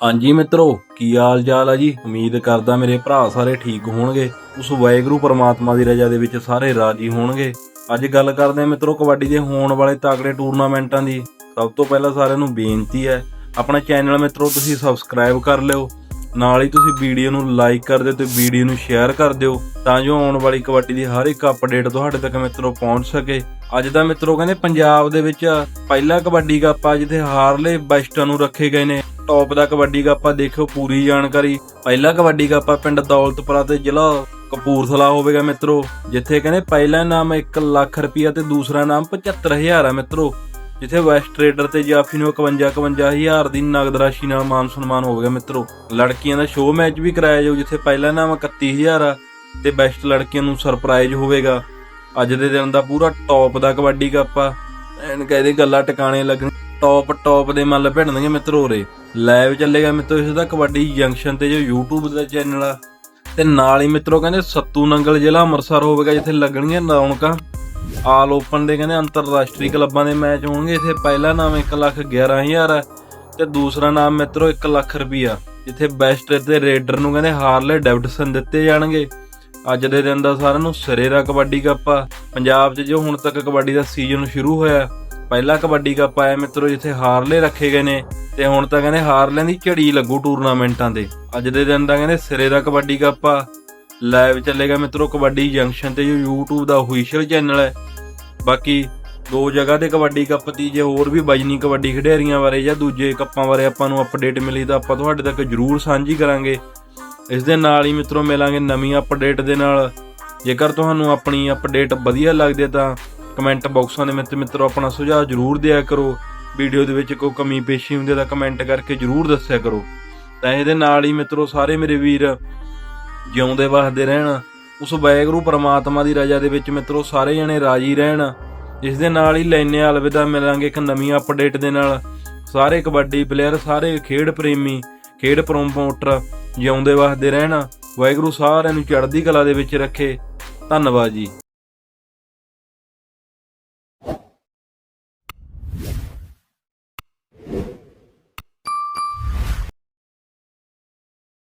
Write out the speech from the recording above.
ਹਾਂਜੀ ਮਿੱਤਰੋ, ਕੀ ਹਾਲ ਚਾਲ ਆ ਜੀ? ਉਮੀਦ ਕਰਦਾ ਮੇਰੇ ਭਰਾ ਸਾਰੇ ਠੀਕ ਹੋਣਗੇ। ਉਸ ਵਾਹਿਗੁਰੂ ਪਰਮਾਤਮਾ ਦੀ ਰਜ਼ਾ ਦੇ ਵਿੱਚ ਸਾਰੇ ਰਾਜੀ ਹੋਣਗੇ। ਅੱਜ ਗੱਲ ਕਰਦੇ ਹਾਂ ਮਿੱਤਰੋ ਕਬੱਡੀ ਦੇ ਹੋਣ ਵਾਲੇ ਤਾਕੜੇ ਟੂਰਨਾਮੈਂਟਾਂ ਦੀ। ਸਭ ਤੋਂ ਪਹਿਲਾਂ ਸਾਰਿਆਂ ਨੂੰ ਬੇਨਤੀ ਹੈ, ਆਪਣਾ ਚੈਨਲ ਮਿੱਤਰੋ ਤੁਸੀਂ ਸਬਸਕ੍ਰਾਈਬ ਕਰ ਲਿਓ। ਨਾਲ ਹੀ ਤੁਸੀਂ ਵੀਡੀਓ ਨੂੰ ਲਾਈਕ ਕਰ ਦਿਓ ਤੇ ਵੀਡੀਓ ਨੂੰ ਸ਼ੇਅਰ ਕਰ ਦਿਓ। ਤਾਂ ਜੋ ਆਉਣ ਵਾਲੀ ਕਬੱਡੀ ਦੀ ਹਰ ਇੱਕ ਅਪਡੇਟ ਤੁਹਾਡੇ ਤੱਕ ਮਿੱਤਰੋ ਪਹੁੰਚ ਸਕੇ। ਅੱਜ ਦਾ ਮਿੱਤਰੋ ਕਹਿੰਦੇ ਪੰਜਾਬ ਦੇ ਵਿੱਚ ਪਹਿਲਾ ਕਬੱਡੀ ਕੱਪ ਆ, ਜਿੱਥੇ ਹਾਰਲੇ ਬੈਸਟਾਂ ਨੂੰ ਰੱਖੇ ਗਏ ਨੇ। ਟੌਪ ਦਾ ਕਬੱਡੀ ਕੱਪ ਆ ਦੇਖੋ ਪੂਰੀ ਜਾਣਕਾਰੀ। ਪਹਿਲਾ ਕਬੱਡੀ ਕੱਪ ਆ ਪਿੰਡ ਦੌਲਤਪੁਰਾ ਤੇ ਜ਼ਿਲ੍ਹਾ ਕਪੂਰਥਲਾ ਹੋਵੇਗਾ ਮਿੱਤਰੋ, ਜਿੱਥੇ ਕਹਿੰਦੇ ਪਹਿਲਾ ਇਨਾਮ 1 ਲੱਖ ਰੁਪਇਆ ਤੇ ਦੂਸਰਾ ਇਨਾਮ 75000 ਆ ਮਿੱਤਰੋ। ਜਿੱਥੇ ਵੈਸਟ ਟ੍ਰੇਡਰ ਤੇ ਜਾਫੀ ਨੂੰ 51 51000 ਦੀ ਨਗਦ ਰਾਸ਼ੀ ਨਾਲ ਮਾਨ ਸਨਮਾਨ ਹੋਵੇਗਾ ਮਿੱਤਰੋ। ਲੜਕੀਆਂ ਦਾ ਸ਼ੋਅ ਮੈਚ ਵੀ ਕਰਾਇਆ ਜਾਊ, ਜਿੱਥੇ ਪਹਿਲਾ ਇਨਾਮ 31000 ਆ। ਤੇ ਬੈਸਟ ਲੜਕੀਆਂ ਨੂੰ ਸਰਪ੍ਰਾਈਜ਼ ਹੋਵੇਗਾ। ਅੱਜ ਦੇ ਦਿਨ ਦਾ ਪੂਰਾ ਟੌਪ ਦਾ ਕਬੱਡੀ ਕੱਪ ਆ। ਐਨ ਕਹਿੰਦੇ ਗੱਲਾਂ ਟਿਕਾਣੇ ਲੱਗਣ। ਟੌਪ ਟੌਪ ਦੇ ਮੱਲ ਭਿੜਨਗੇ ਮਿੱਤਰੋ ਰੇ ਲਾਈਵ ਚੱਲੇਗਾ ਮਿੱਤਰੋ ਇਸ ਦਾ ਕਬੱਡੀ ਜੰਕਸ਼ਨ ਤੇ ਜੋ YouTube ਦਾ ਚੈਨਲ ਆ। ਤੇ ਨਾਲ ਹੀ ਮਿੱਤਰੋ ਕਹਿੰਦੇ ਸੱਤੂ ਨੰਗਲ ਜ਼ਿਲ੍ਹਾ ਅੰਮ੍ਰਿਤਸਰ ਹੋਵੇਗਾ, ਜਿੱਥੇ ਲੱਗਣਗੀਆਂ ਰੌਣਕਾਂ। ਆਲ ਓਪਨ ਦੇ ਕਹਿੰਦੇ ਅੰਤਰਰਾਸ਼ਟਰੀ ਕਲੱਬਾਂ ਦੇ ਮੈਚ ਹੋਣਗੇ। ਇੱਥੇ ਪਹਿਲਾ ਨਾਮ 111000 ਹੈ ਤੇ ਦੂਸਰਾ ਨਾਮ ਮਿੱਤਰੋ 1 ਲੱਖ ਰੁਪਈਆ। ਜਿੱਥੇ ਬੈਸਟ ਤੇ ਰੇਡਰ ਨੂੰ ਕਹਿੰਦੇ ਹਾਰਲੇ ਡੇਵਿਡਸਨ ਦਿੱਤੇ ਜਾਣਗੇ। ਅੱਜ ਦੇ ਦਿਨ ਦਾ ਸਾਰਿਆਂ ਨੂੰ ਸਿਰੇ ਦਾ ਕਬੱਡੀ ਕੱਪ ਆ। ਪੰਜਾਬ 'ਚ ਜੋ ਹੁਣ ਤੱਕ ਕਬੱਡੀ ਦਾ ਸੀਜ਼ਨ ਸ਼ੁਰੂ ਹੋਇਆ, ਪਹਿਲਾ ਕਬੱਡੀ ਕੱਪ ਆਇਆ ਮਿੱਤਰੋ, ਜਿੱਥੇ ਹਾਰਲੇ ਰੱਖੇ ਗਏ ਨੇ ਤੇ ਹੁਣ ਤਾਂ ਕਹਿੰਦੇ ਹਾਰਲਿਆਂ ਦੀ ਝੜੀ ਲੱਗੂ ਟੂਰਨਾਮੈਂਟਾਂ ਦੇ ਅੱਜ ਦੇ ਦਿਨ ਦਾ ਕਹਿੰਦੇ ਸਿਰੇ ਦਾ ਕਬੱਡੀ ਕੱਪ ਆ। ਲਾਈਵ ਚੱਲੇਗਾ ਮਿੱਤਰੋ ਕਬੱਡੀ ਜੰਕਸ਼ਨ ਤੇ, ਜੋ YouTube ਦਾ ਅਫੀਸ਼ੀਅਲ ਚੈਨਲ ਹੈ। ਬਾਕੀ ਦੋ ਜਗ੍ਹਾ ਤੇ ਕਬੱਡੀ ਕੱਪ ਦੀ, ਜੇ ਹੋਰ ਵੀ ਬਜਨੀ ਕਬੱਡੀ ਖਿਡਾਰੀਆਂ ਬਾਰੇ ਜਾਂ ਦੂਜੇ ਕੱਪਾਂ ਬਾਰੇ ਆਪਾਂ ਨੂੰ ਅਪਡੇਟ ਮਿਲੀ ਤਾਂ ਆਪਾਂ ਤੁਹਾਡੇ ਤੱਕ ਜਰੂਰ ਸਾਂਝੀ ਕਰਾਂਗੇ। ਇਸ ਦੇ ਨਾਲ ਹੀ ਮਿੱਤਰੋ ਮਿਲਾਂਗੇ ਨਵੀਂ ਅਪਡੇਟ ਦੇ ਨਾਲ। ਜੇਕਰ ਤੁਹਾਨੂੰ ਆਪਣੀ ਅਪਡੇਟ ਵਧੀਆ ਲੱਗਦੀ ਹੈ ਤਾਂ ਕਮੈਂਟ ਬਾਕਸਾਂ ਦੇ ਵਿੱਚ ਮਿੱਤਰੋ ਆਪਣਾ ਸੁਝਾਅ ਜਰੂਰ ਦਿਆ ਕਰੋ। ਵੀਡੀਓ ਦੇ ਵਿੱਚ ਕੋਈ ਕਮੀ ਪੇਸ਼ੀ ਹੁੰਦੀ ਤਾਂ ਕਮੈਂਟ ਕਰਕੇ ਜਰੂਰ ਦੱਸਿਆ ਕਰੋ। ਤਾਂ ਇਹਦੇ ਨਾਲ ਹੀ ਮਿੱਤਰੋ ਸਾਰੇ ਮੇਰੇ ਵੀਰ ਜਿਉਂਦੇ ਵਸਦੇ ਰਹਿਣ। ਉਸ ਵਾਹਿਗੁਰੂ ਪਰਮਾਤਮਾ ਦੀ ਰਜ਼ਾ ਦੇ ਵਿੱਚ ਮਿੱਤਰੋ ਸਾਰੇ ਜਣੇ ਰਾਜੀ ਰਹਿਣ। ਇਸ ਦੇ ਨਾਲ ਹੀ ਲੈਨੇ ਆ ਅਲਵਿਦਾ ਮਿਲਾਂਗੇ ਇੱਕ ਨਵੀਂ ਅਪਡੇਟ ਦੇ ਨਾਲ। ਸਾਰੇ ਕਬੱਡੀ ਪਲੇਅਰ ਸਾਰੇ ਖੇਡ ਪ੍ਰੇਮੀ, ਖੇਡ ਪ੍ਰੋਮੋਟਰ ਜਿਉਂਦੇ ਵਸਦੇ ਰਹਿਣ ਵਾਹਿਗੁਰੂ ਸਾਰਿਆਂ ਨੂੰ ਚੜ੍ਹਦੀ ਕਲਾ ਦੇ ਵਿੱਚ ਰੱਖੇ। ਧੰਨਵਾਦ ਜੀ।